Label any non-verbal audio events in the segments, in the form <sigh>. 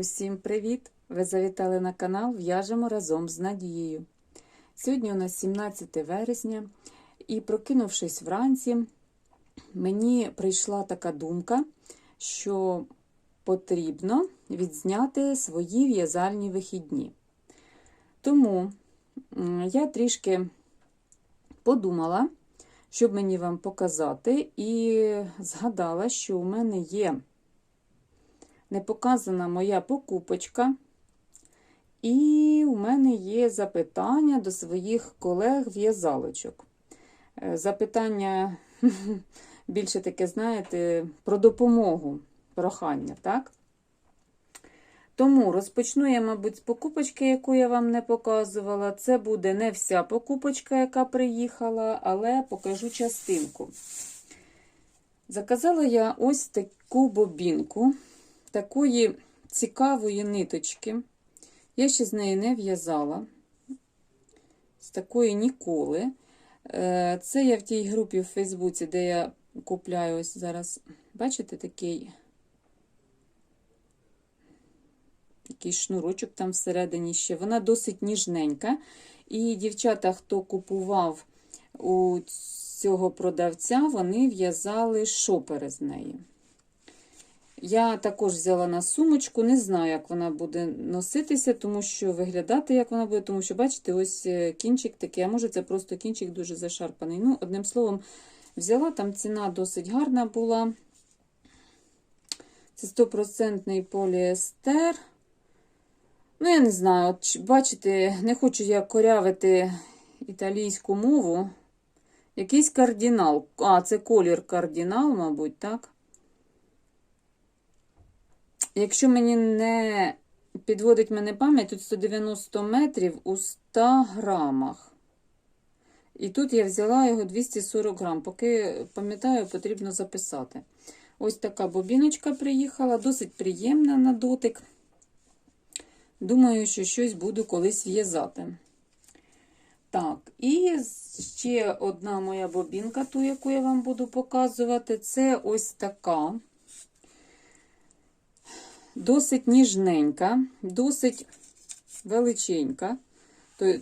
Усім привіт! Ви завітали на канал В'яжемо разом з Надією. Сьогодні у нас 17 вересня, і прокинувшись вранці, мені прийшла така думка, що потрібно відзняти свої в'язальні вихідні. Тому я трішки подумала, щоб мені вам показати, і згадала, що у мене є не показана моя покупочка. І у мене є запитання до своїх колег-в'язалочок. Е, Запитання <laughs> більше таке, знаєте, про допомогу, прохання, так? Тому розпочну я, мабуть, з покупочки, яку я вам не показувала. Це буде не вся покупочка, яка приїхала, але покажу частинку. Заказала я ось таку бобінку такої цікавої ниточки. Я ще з неї не в'язала. З такої ніколи. Е, Це я в тій групі в Фейсбуці, де я купляю ось зараз, бачите, такий такий шнурочок там всередині ще. Вона досить ніжненька. І дівчата, хто купував у цього продавця, вони в'язали шопери з неї. Я також взяла на сумочку, не знаю, як вона буде носитися, тому що виглядати, як вона буде, тому що, бачите, ось кінчик такий, а може це просто кінчик дуже зашарпаний. Ну, одним словом, взяла, там ціна досить гарна була. Це 100% поліестер. Ну, я не знаю, от бачите, не хочу я корявити італійську мову. Якийсь кардинал. А, це колір кардинал, мабуть, так? Якщо мені не підводить мене пам'ять, тут 190 метрів у 100 грамах. І тут я взяла його 240 грам. Поки пам'ятаю, потрібно записати. Ось така бобіночка приїхала, досить приємна на дотик. Думаю, що щось буду колись в'язати. Так, і ще одна моя бобінка, ту, яку я вам буду показувати, це ось така. Досить ніжненька, досить величенька,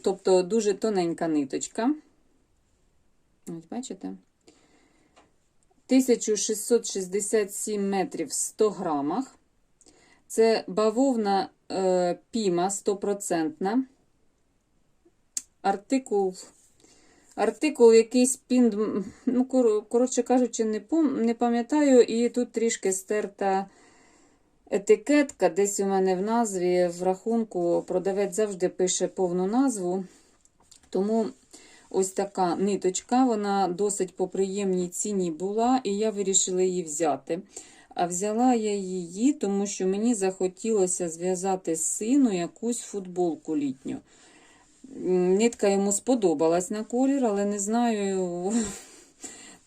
тобто дуже тоненька ниточка. Ось, бачите? 1667 метрів в 100 грамах. Це бавовна е, піма 100%. Артикул, артикул якийсь пін, ну, коротше кажучи, не пам'ятаю, і тут трішки стерта етикетка. Десь у мене в назві, в рахунку, продавець завжди пише повну назву. Тому ось така ниточка, вона досить по приємній ціні була, і я вирішила її взяти. А взяла я її, тому що мені захотілося зв'язати з сину якусь футболку літню. Нитка йому сподобалась на колір, але не знаю,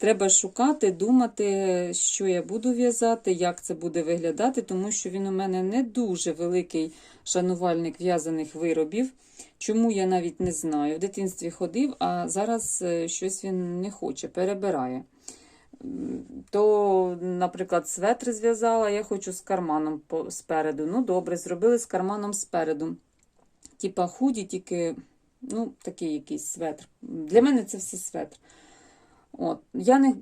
треба шукати, думати, що я буду в'язати, як це буде виглядати, тому що він у мене не дуже великий шанувальник в'язаних виробів. Чому я навіть не знаю. В дитинстві ходив, а зараз щось він не хоче, перебирає. То, наприклад, светр зв'язала, я хочу з карманом спереду. Ну, добре, зробили з карманом спереду. Типа худі, тільки ну, такий якийсь светр. Для мене це все светр. От. Я не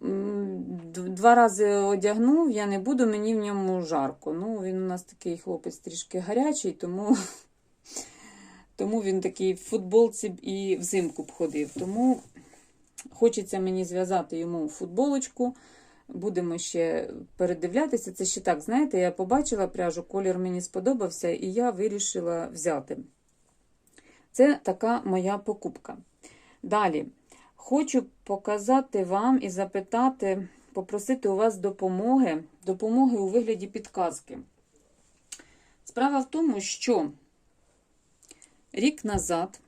два рази одягнув, я не буду, мені в ньому жарко. Ну, Він у нас такий хлопець трішки гарячий, тому <laughs> тому він такий в футболці і взимку б ходив. Тому хочеться мені зв'язати йому футболочку. Будемо ще передивлятися. Це ще так, знаєте, я побачила пряжу, колір мені сподобався, і я вирішила взяти. Це така моя покупка. Далі. Хочу показати вам і запитати, попросити у вас допомоги, допомоги у вигляді підказки. Справа в тому, що рік назад,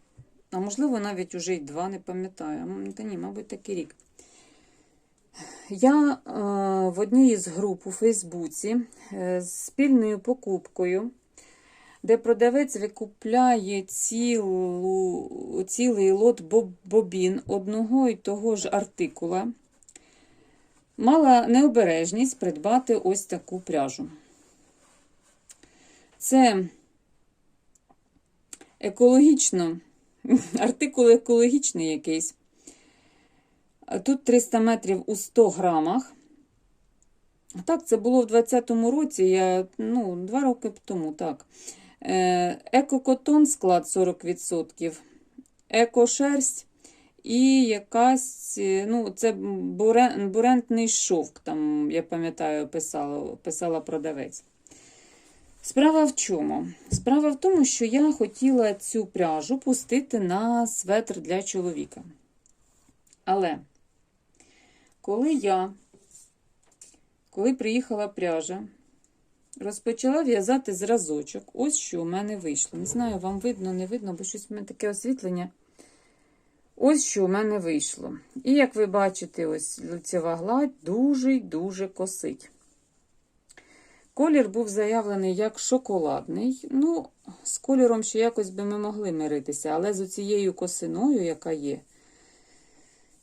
а можливо, навіть уже й два, не пам'ятаю, та ні, мабуть, такий рік. Я е, в одній із груп у Фейсбуці е, з спільною покупкою де продавець викупляє цілу, цілий лот бобін одного і того ж артикула, мала необережність придбати ось таку пряжу. Це екологічно, <laughs> артикул екологічний якийсь. Тут 300 метрів у 100 грамах. Так, це було в 2020 році, я, ну, два роки тому, так. Е, Екокотон склад 40%, екошерсть і якась, е, ну, це бурен, бурентний шовк, там, я пам'ятаю, писала, писала продавець. Справа в чому? Справа в тому, що я хотіла цю пряжу пустити на светр для чоловіка. Але коли я, коли приїхала пряжа, розпочала в'язати зразочок, ось що у мене вийшло. Не знаю, вам видно, не видно, бо щось в мене таке освітлення. Ось що у мене вийшло. І як ви бачите, ось лицева гладь дуже дуже косить. Колір був заявлений як шоколадний. Ну, з кольором ще якось би ми могли миритися, але з оцією косиною, яка є,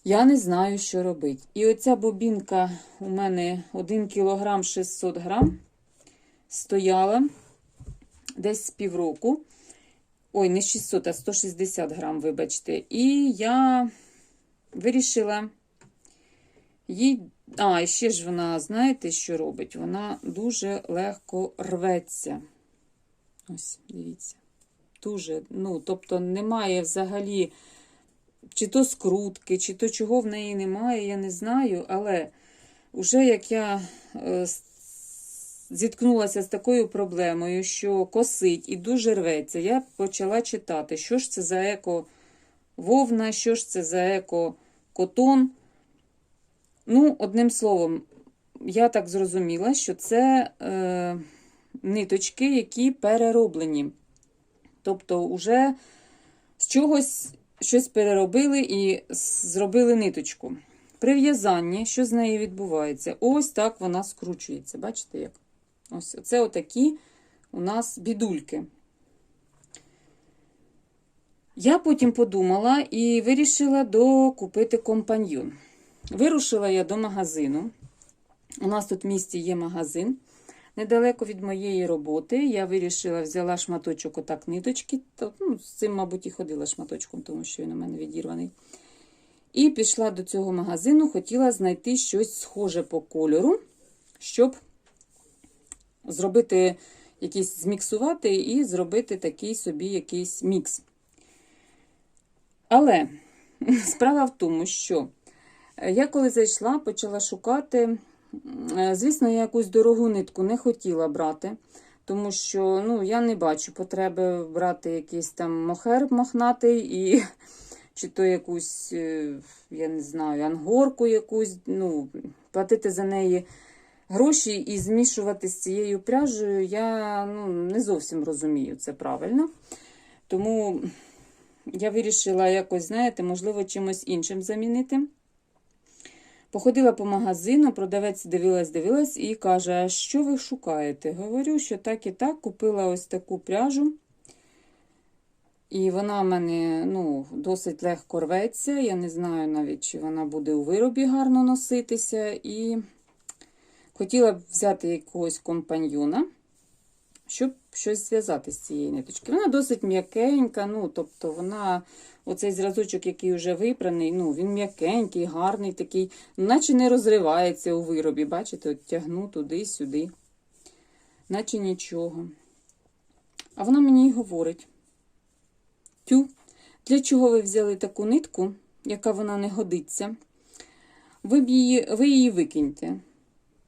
я не знаю, що робити. І оця бобінка у мене 1 кг 600 грам стояла десь півроку. Ой, не 600, а 160 грам, вибачте. І я вирішила їй. А, і ще ж вона, знаєте, що робить? Вона дуже легко рветься. Ось, дивіться. Дуже, ну, тобто, немає взагалі чи то скрутки, чи то чого в неї немає, я не знаю. Але вже як я е, зіткнулася з такою проблемою, що косить і дуже рветься, я почала читати, що ж це за еко вовна, що ж це за еко котон. Ну, одним словом, я так зрозуміла, що це е, ниточки, які перероблені. Тобто, вже з чогось щось переробили і зробили ниточку. При в'язанні, що з нею відбувається? Ось так вона скручується. Бачите як? Ось це отакі у нас бідульки. Я потім подумала і вирішила докупити компаньйон. Вирушила я до магазину. У нас тут в місті є магазин. Недалеко від моєї роботи я вирішила, взяла шматочок отак ниточки. Ну, З цим, мабуть, і ходила шматочком, тому що він у мене відірваний. І пішла до цього магазину, хотіла знайти щось схоже по кольору, щоб зробити якийсь зміксувати і зробити такий собі якийсь мікс. Але <laughs> справа в тому, що я коли зайшла, почала шукати. Звісно, я якусь дорогу нитку не хотіла брати, тому що ну, я не бачу потреби брати якийсь там мохер мохнатий, і, <laughs> чи то якусь, е, я не знаю, ангорку якусь, ну, платити за неї гроші і змішувати з цією пряжею, я ну, не зовсім розумію це правильно. Тому я вирішила якось, знаєте, можливо, чимось іншим замінити. Походила по магазину, продавець дивилась, дивилась і каже: А що ви шукаєте? Говорю, що так і так купила ось таку пряжу. І вона в мене ну, досить легко рветься. Я не знаю навіть, чи вона буде у виробі гарно носитися. І хотіла б взяти якогось компаньйона, щоб щось зв'язати з цієї ниточки. Вона досить м'якенька, ну, тобто вона, оцей зразочок, який вже випраний, ну, він м'якенький, гарний такий, наче не розривається у виробі. Бачите, от тягну туди-сюди, наче нічого. А вона мені й говорить: Тю, для чого ви взяли таку нитку, яка вона не годиться? Ви, її, ви її викиньте.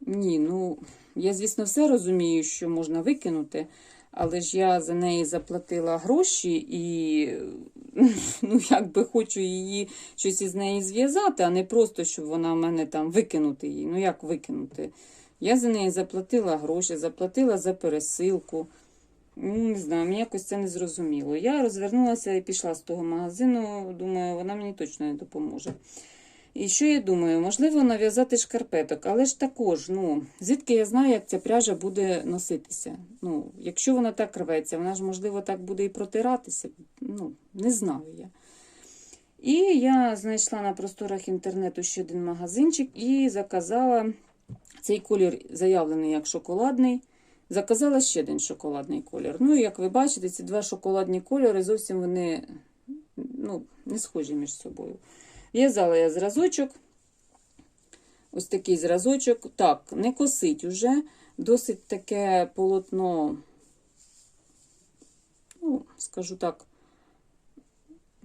Ні, ну, я, звісно, все розумію, що можна викинути, але ж я за неї заплатила гроші і <laughs> ну, якби хочу її щось із неї зв'язати, а не просто, щоб вона в мене там викинути її. Ну, як викинути? Я за неї заплатила гроші, заплатила за пересилку. Ну, Не знаю, мені якось це не зрозуміло. Я розвернулася і пішла з того магазину, думаю, вона мені точно не допоможе. І що я думаю, можливо, нав'язати шкарпеток, але ж також, ну, звідки я знаю, як ця пряжа буде носитися. Ну, Якщо вона так рветься, вона ж, можливо, так буде і протиратися. Ну, не знаю я. І я знайшла на просторах інтернету ще один магазинчик і заказала цей колір заявлений як шоколадний. Заказала ще один шоколадний колір. Ну, як ви бачите, ці два шоколадні кольори зовсім вони ну, не схожі між собою. В'язала я зразочок. Ось такий зразочок. Так, не косить уже. Досить таке полотно, ну, скажу так,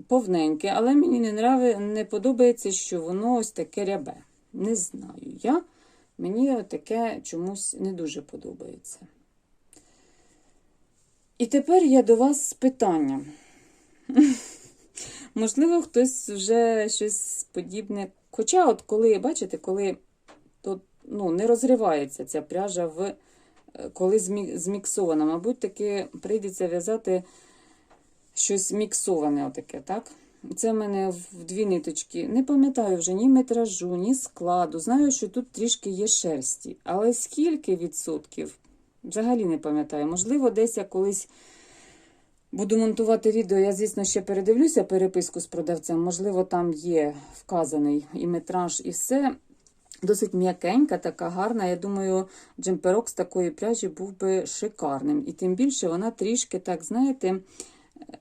повненьке, але мені не нрави, не подобається, що воно ось таке рябе. Не знаю я. Мені таке чомусь не дуже подобається. І тепер я до вас з питанням. Можливо, хтось вже щось подібне. Хоча, от коли, бачите, коли тут ну, не розривається ця пряжа, в, е, коли зміксована, мабуть, таки прийдеться в'язати щось міксоване, отаке, так? Це в мене в дві ниточки. Не пам'ятаю вже ні метражу, ні складу. Знаю, що тут трішки є шерсті. Але скільки відсотків? Взагалі не пам'ятаю. Можливо, десь я колись буду монтувати відео. Я, звісно, ще передивлюся переписку з продавцем. Можливо, там є вказаний і метраж, і все. Досить м'якенька, така гарна. Я думаю, джемперок з такої пряжі був би шикарним. І тим більше вона трішки, так, знаєте,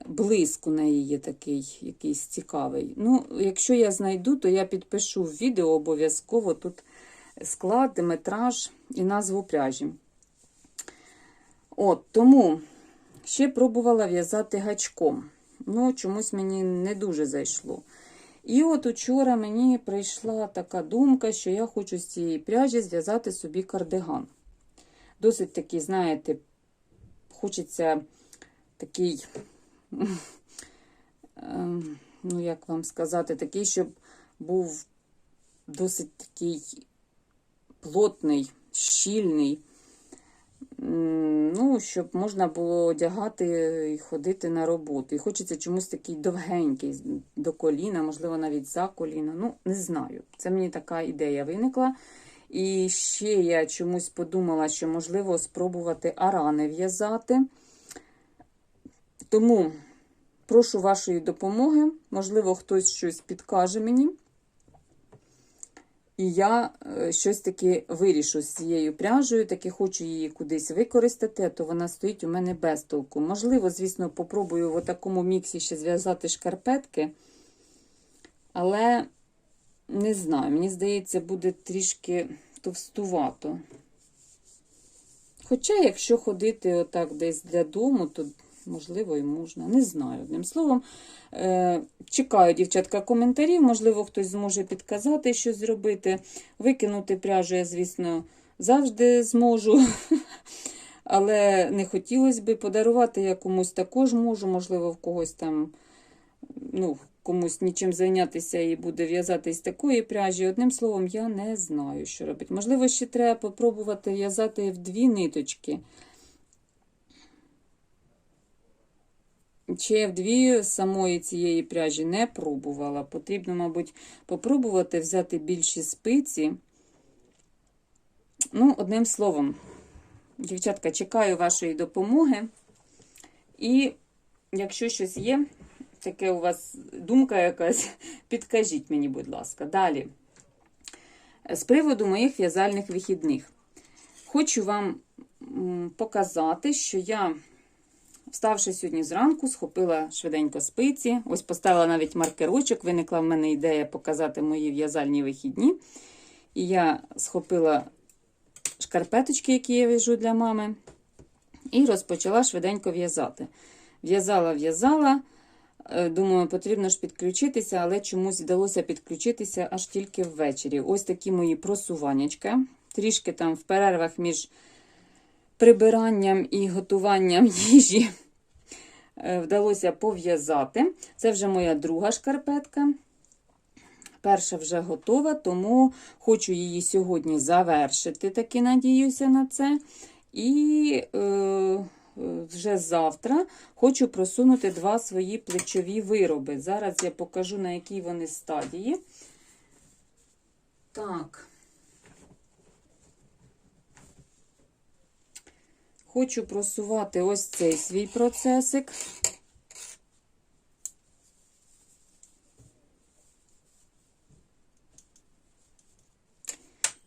блиск у неї є такий якийсь цікавий. Ну, якщо я знайду, то я підпишу в відео обов'язково тут склад, метраж і назву пряжі. От, тому ще пробувала в'язати гачком. Ну, чомусь мені не дуже зайшло. І от учора мені прийшла така думка, що я хочу з цієї пряжі зв'язати собі кардиган. Досить такий, знаєте, хочеться такий, ем, ну, як вам сказати, такий, щоб був досить такий плотний, щільний. Ну, щоб можна було одягати і ходити на роботу. І хочеться чомусь такий довгенький, до коліна, можливо, навіть за коліна. Ну, не знаю. Це мені така ідея виникла. І ще я чомусь подумала, що можливо спробувати арани в'язати. Тому прошу вашої допомоги. Можливо, хтось щось підкаже мені. І я е, щось таки вирішу з цією пряжею, таки хочу її кудись використати, а то вона стоїть у мене без толку. Можливо, звісно, попробую в такому міксі ще зв'язати шкарпетки, але не знаю, мені здається, буде трішки товстувато. Хоча, якщо ходити отак десь для дому, то можливо і можна. Не знаю. Одним словом, е, чекаю, дівчатка, коментарів. Можливо, хтось зможе підказати, що зробити. Викинути пряжу, я, звісно, завжди зможу. <laughs> Але не хотілося б подарувати я комусь також можу, можливо, в когось там, ну, комусь нічим зайнятися і буде в'язати з такої пряжі. Одним словом, я не знаю, що робити. Можливо, ще треба попробувати в'язати в дві ниточки. Чи я вдві самої цієї пряжі не пробувала. Потрібно, мабуть, попробувати взяти більші спиці. Ну, одним словом, дівчатка, чекаю вашої допомоги. І якщо щось є, таке у вас думка якась, <laughs> підкажіть мені, будь ласка. Далі. З приводу моїх в'язальних вихідних. Хочу вам показати, що я. Вставши сьогодні зранку, схопила швиденько спиці. Ось поставила навіть маркерочок. Виникла в мене ідея показати мої в'язальні вихідні. І я схопила шкарпеточки, які я в'яжу для мами, і розпочала швиденько в'язати. В'язала, в'язала. Е, Думаю, потрібно ж підключитися, але чомусь вдалося підключитися аж тільки ввечері. Ось такі мої просуваннячка. Трішки там в перервах між прибиранням і готуванням <laughs> їжі вдалося пов'язати. Це вже моя друга шкарпетка. Перша вже готова, тому хочу її сьогодні завершити, таки надіюся на це. І е, вже завтра хочу просунути два свої плечові вироби. Зараз я покажу, на якій вони стадії. Так. Хочу просувати ось цей свій процесик.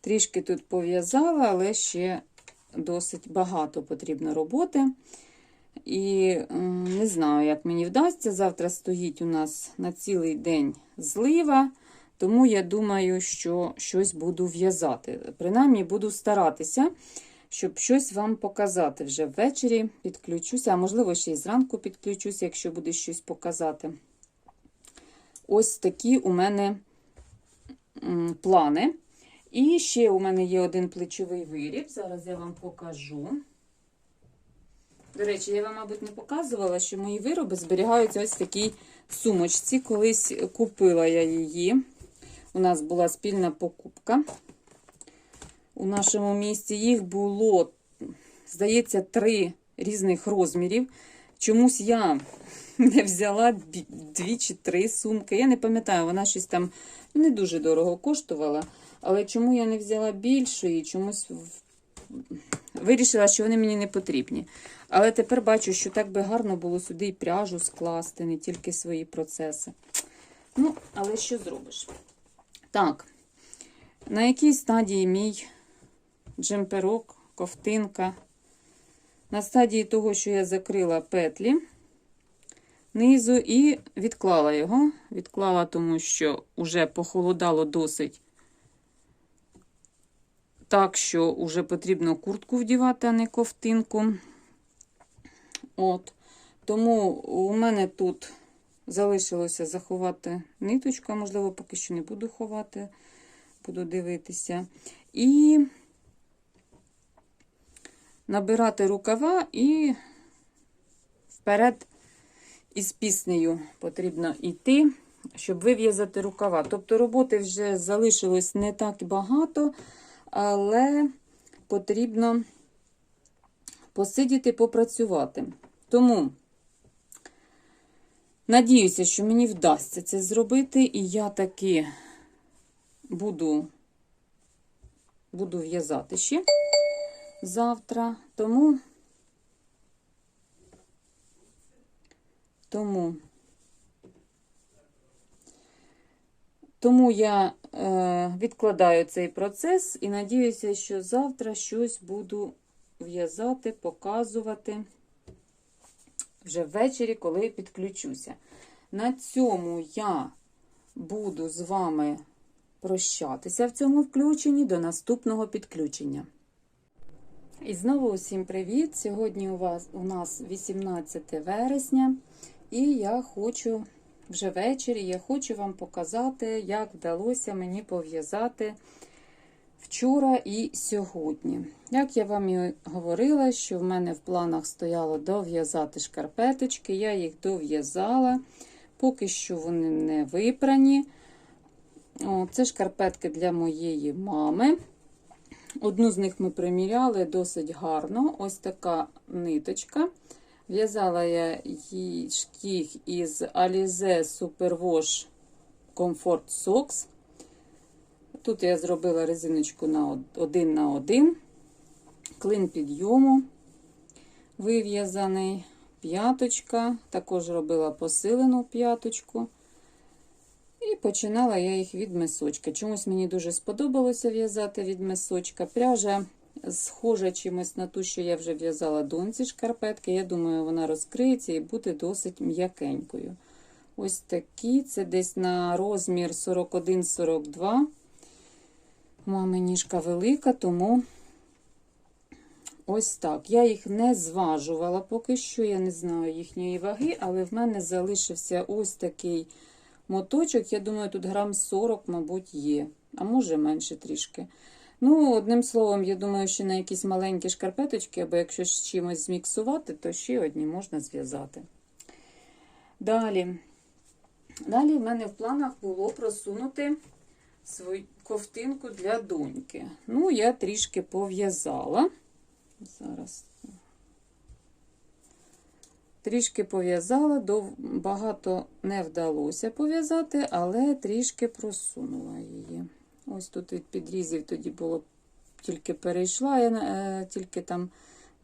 Трішки тут пов'язала, але ще досить багато потрібно роботи. І не знаю, як мені вдасться. Завтра стоїть у нас на цілий день злива, тому я думаю, що щось буду в'язати. Принаймні, буду старатися, щоб щось вам показати. Вже ввечері підключуся, а можливо, ще й зранку підключуся, якщо буде щось показати. Ось такі у мене плани. І ще у мене є один плечовий виріб. Зараз я вам покажу. До речі, я вам, мабуть, не показувала, що мої вироби зберігаються ось в такій сумочці. Колись купила я її. У нас була спільна покупка у нашому місті. Їх було, здається, три різних розмірів. Чомусь я не взяла дві- чи три сумки. Я не пам'ятаю, вона щось там не дуже дорого коштувала. Але чому я не взяла більшої, чомусь вирішила, що вони мені не потрібні. Але тепер бачу, що так би гарно було сюди і пряжу скласти, не тільки свої процеси. Ну, але що зробиш? Так, на якій стадії мій джемперок, ковтинка? На стадії того, що я закрила петлі низу і відклала його. Відклала, тому що вже похолодало досить так, що вже потрібно куртку вдівати, а не ковтинку. От. Тому у мене тут залишилося заховати ниточку, а можливо, поки що не буду ховати, буду дивитися. І набирати рукава і вперед із піснею потрібно йти, щоб вив'язати рукава. Тобто роботи вже залишилось не так багато, але потрібно посидіти, попрацювати. Тому надіюся, що мені вдасться це зробити, і я таки буду, буду в'язати ще завтра. Тому, тому, тому я е, відкладаю цей процес і надіюся, що завтра щось буду в'язати, показувати вже ввечері, коли підключуся. На цьому я буду з вами прощатися в цьому включенні до наступного підключення. І знову усім привіт! Сьогодні у вас у нас 18 вересня, і я хочу вже ввечері я хочу вам показати, як вдалося мені пов'язати вчора і сьогодні. Як я вам і говорила, що в мене в планах стояло дов'язати шкарпеточки, я їх дов'язала, поки що вони не випрані. О, це шкарпетки для моєї мами. Одну з них ми приміряли досить гарно. Ось така ниточка. В'язала я їх із Alize Superwash Comfort Socks. Тут я зробила резиночку на один на один, клин підйому вив'язаний, п'яточка, також робила посилену п'яточку. Починала я їх від мисочка. Чомусь мені дуже сподобалося в'язати від мисочка. Пряжа схожа чимось на ту, що я вже в'язала доньці шкарпетки. Я думаю, вона розкриється і буде досить м'якенькою. Ось такі, це десь на розмір 41-42. Мами ніжка велика, тому ось так. Я їх не зважувала поки що, я не знаю їхньої ваги, але в мене залишився ось такий моточок. Я думаю, тут грам 40, мабуть, є, а може менше трішки. Ну, одним словом, я думаю, що на якісь маленькі шкарпеточки, або якщо з чимось зміксувати, то ще одні можна зв'язати. Далі. Далі в мене в планах було просунути свою ковтинку для доньки. Ну, я трішки пов'язала. Зараз. Трішки пов'язала, багато не вдалося пов'язати, але трішки просунула її. Ось тут від підрізів тоді було тільки перейшла, я е, тільки там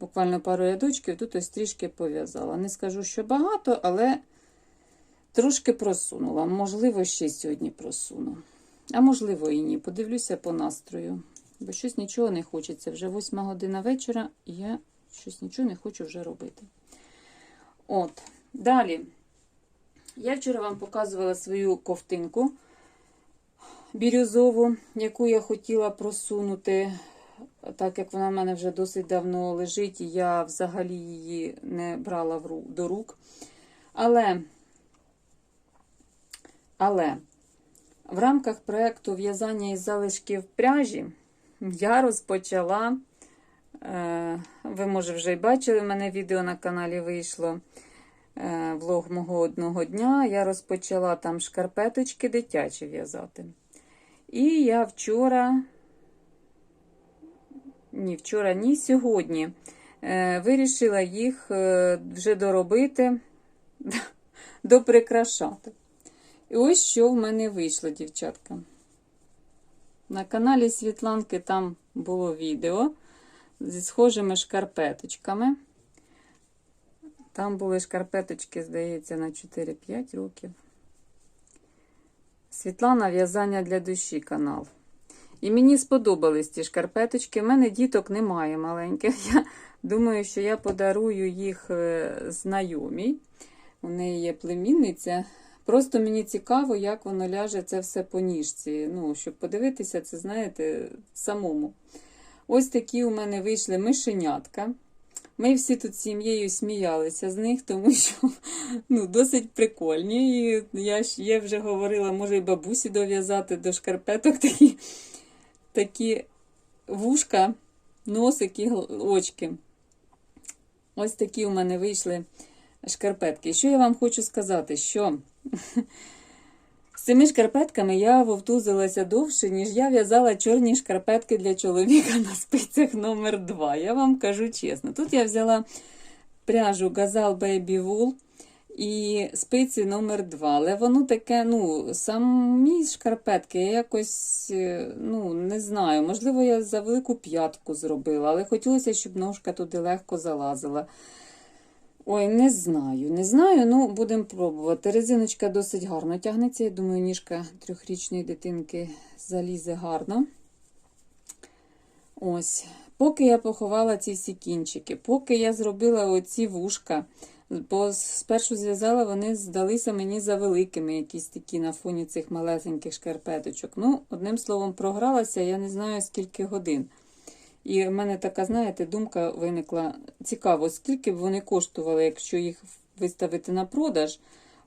буквально пару рядочків, тут ось трішки пов'язала. Не скажу, що багато, але трошки просунула. Можливо, ще сьогодні просуну. А можливо, і ні. Подивлюся по настрою. Бо щось нічого не хочеться. Вже восьма година вечора, і я щось нічого не хочу вже робити. От, далі. Я вчора вам показувала свою ковтинку бірюзову, яку я хотіла просунути, так як вона в мене вже досить давно лежить, і я взагалі її не брала до рук. Але, але в рамках проєкту в'язання із залишків пряжі я розпочала. Е, Ви, може, вже й бачили, в мене відео на каналі вийшло. е, Влог мого одного дня. Я розпочала там шкарпеточки дитячі в'язати. І я вчора, ні, вчора, ні, сьогодні е, вирішила їх вже доробити, <laughs> доприкрашати. І ось що в мене вийшло, дівчатка. На каналі Світланки там було відео зі схожими шкарпеточками. Там були шкарпеточки, здається, на 4-5 років. Світлана В'язання для душі канал. І мені сподобались ті шкарпеточки. У мене діток немає маленьких. <laughs> Я думаю, що я подарую їх е, знайомій. У неї є племінниця. Просто мені цікаво, як воно ляже це все по ніжці. Ну, щоб подивитися, це, знаєте, самому. Ось такі у мене вийшли мишенятка. Ми всі тут з сім'єю сміялися з них, тому що <laughs> ну, досить прикольні. І я, я вже говорила, може, і бабусі дов'язати до шкарпеток такі, такі вушка, носик і очки. Ось такі у мене вийшли шкарпетки. Що я вам хочу сказати, що <laughs> цими шкарпетками я вовтузилася довше, ніж я в'язала чорні шкарпетки для чоловіка на спицях номер 2 Я вам кажу чесно. Тут я взяла пряжу Gazal Baby Wool і спиці номер 2 Але воно таке, ну, самі шкарпетки я якось, е, ну, не знаю, можливо, я за велику п'ятку зробила, але хотілося, щоб ножка туди легко залазила. Ой, не знаю, не знаю, ну будемо пробувати. Резиночка досить гарно тягнеться. Я думаю, ніжка трьохрічної дитинки залізе гарно. Ось. Поки я поховала ці всі кінчики, поки я зробила оці вушка, бо спершу зв'язала, вони здалися мені за великими, якісь такі на фоні цих малесеньких шкарпеточок. Ну, одним словом, програлася, я не знаю скільки годин. І в мене така, знаєте, думка виникла. Цікаво, скільки б вони коштували, якщо їх виставити на продаж.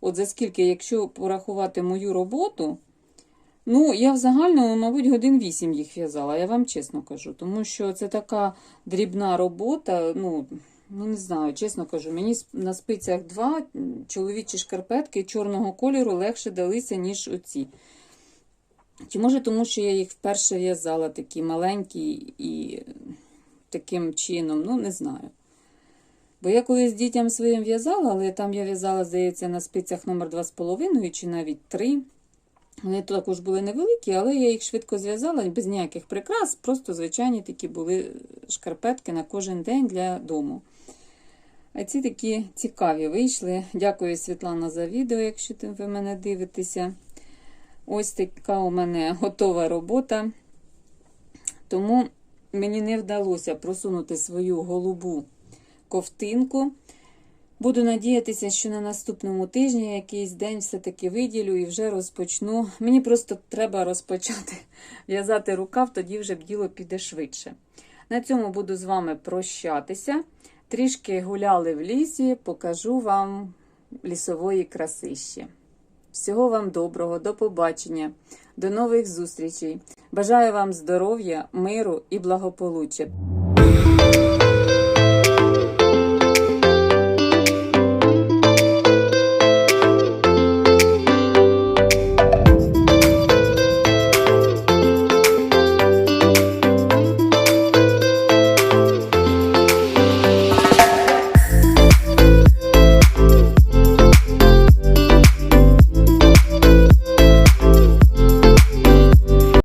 От за скільки, якщо порахувати мою роботу, ну, я в загальному, мабуть, годин 8 їх в'язала, я вам чесно кажу. Тому що це така дрібна робота, ну, ну не знаю, чесно кажу, мені на спицях два чоловічі шкарпетки чорного кольору легше далися, ніж оці. Чи може тому, що я їх вперше в'язала такі маленькі і таким чином, ну не знаю. Бо я колись дітям своїм в'язала, але там я в'язала, здається, на спицях номер 2,5 чи навіть 3. Вони також були невеликі, але я їх швидко зв'язала без ніяких прикрас, просто звичайні такі були шкарпетки на кожен день для дому. А ці такі цікаві вийшли. Дякую, Світлана, за відео, якщо ви мене дивитеся. Ось така у мене готова робота. Тому мені не вдалося просунути свою голубу ковтинку. Буду надіятися, що на наступному тижні якийсь день все-таки виділю і вже розпочну. Мені просто треба розпочати <laughs> в'язати рукав, тоді вже б діло піде швидше. На цьому буду з вами прощатися. Трішки гуляли в лісі, покажу вам лісової красищі. Всього вам доброго, до побачення, до нових зустрічей. Бажаю вам здоров'я, миру і благополуччя.